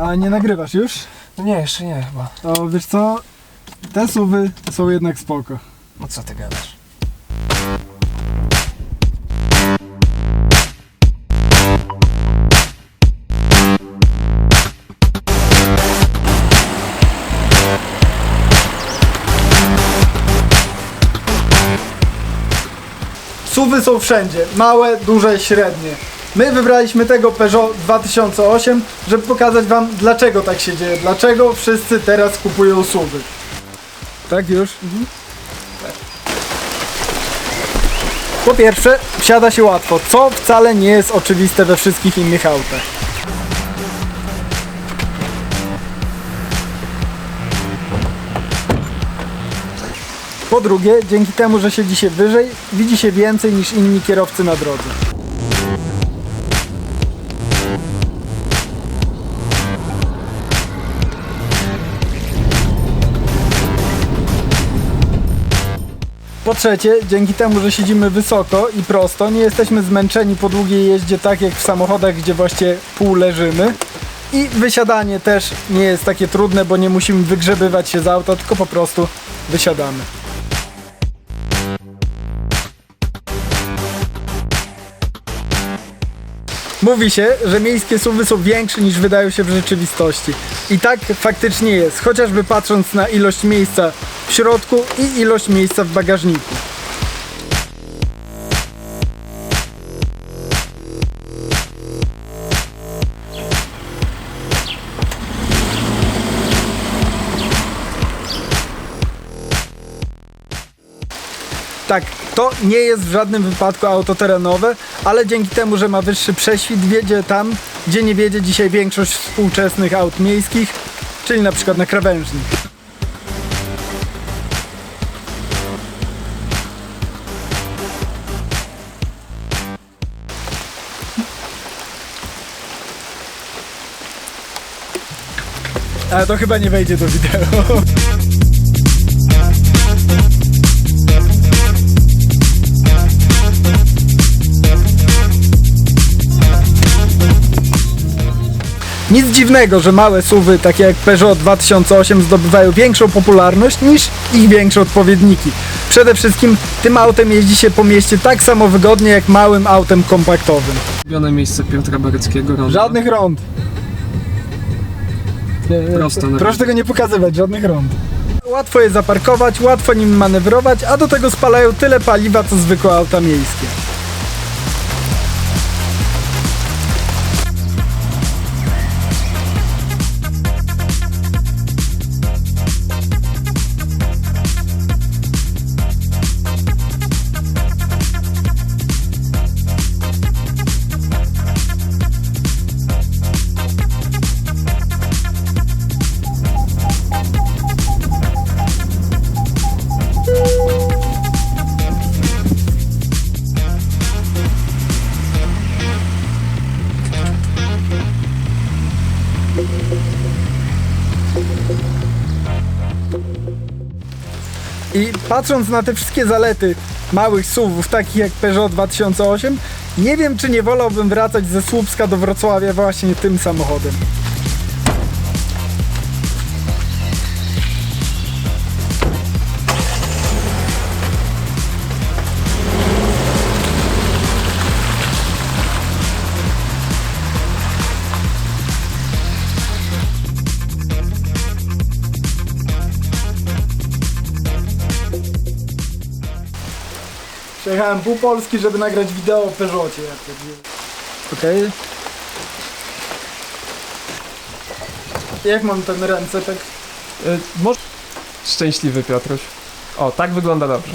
A nie nagrywasz już? No nie, jeszcze nie chyba. To wiesz co? Te suwy są jednak spoko. No co ty gadasz? Suwy są wszędzie, małe, duże, średnie. My wybraliśmy tego Peugeot 2008, żeby pokazać wam dlaczego tak się dzieje, dlaczego wszyscy teraz kupują suwy. Tak już? Po pierwsze, wsiada się łatwo, co wcale nie jest oczywiste we wszystkich innych autach. Po drugie, dzięki temu, że siedzi się wyżej, widzi się więcej niż inni kierowcy na drodze. Po trzecie, dzięki temu, że siedzimy wysoko i prosto, nie jesteśmy zmęczeni po długiej jeździe tak jak w samochodach, gdzie właśnie pół leżymy. I wysiadanie też nie jest takie trudne, bo nie musimy wygrzebywać się z auta, tylko po prostu wysiadamy. Mówi się, że miejskie suwy są większe niż wydają się w rzeczywistości. I tak faktycznie jest, chociażby patrząc na ilość miejsca w środku i ilość miejsca w bagażniku. Tak, to nie jest w żadnym wypadku auto terenowe, ale dzięki temu, że ma wyższy prześwit, wiedzie tam, gdzie nie wiedzie dzisiaj większość współczesnych aut miejskich, czyli na przykład na krawężnik. Ale to chyba nie wejdzie do wideo. Nic dziwnego, że małe suwy, takie jak Peugeot 2008 zdobywają większą popularność niż ich większe odpowiedniki. Przede wszystkim tym autem jeździ się po mieście tak samo wygodnie jak małym autem kompaktowym. Ulubione miejsce Piotra Bareckiego, Ronda. Żadnych rąd. Prosto na Proszę tego nie pokazywać, żadnych rąd. Łatwo je zaparkować, łatwo nim manewrować, a do tego spalają tyle paliwa co zwykłe auta miejskie. I patrząc na te wszystkie zalety małych SUVów, takich jak Peugeot 2008, nie wiem czy nie wolałbym wracać ze Słupska do Wrocławia właśnie tym samochodem. Przejechałem pół Polski, żeby nagrać wideo o Peugeotie. Okej. Jak mam ten ręce, tak? Y, może... Szczęśliwy Piotruś. O, tak wygląda dobrze.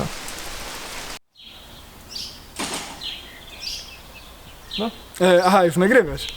E, aha, już nagrywasz.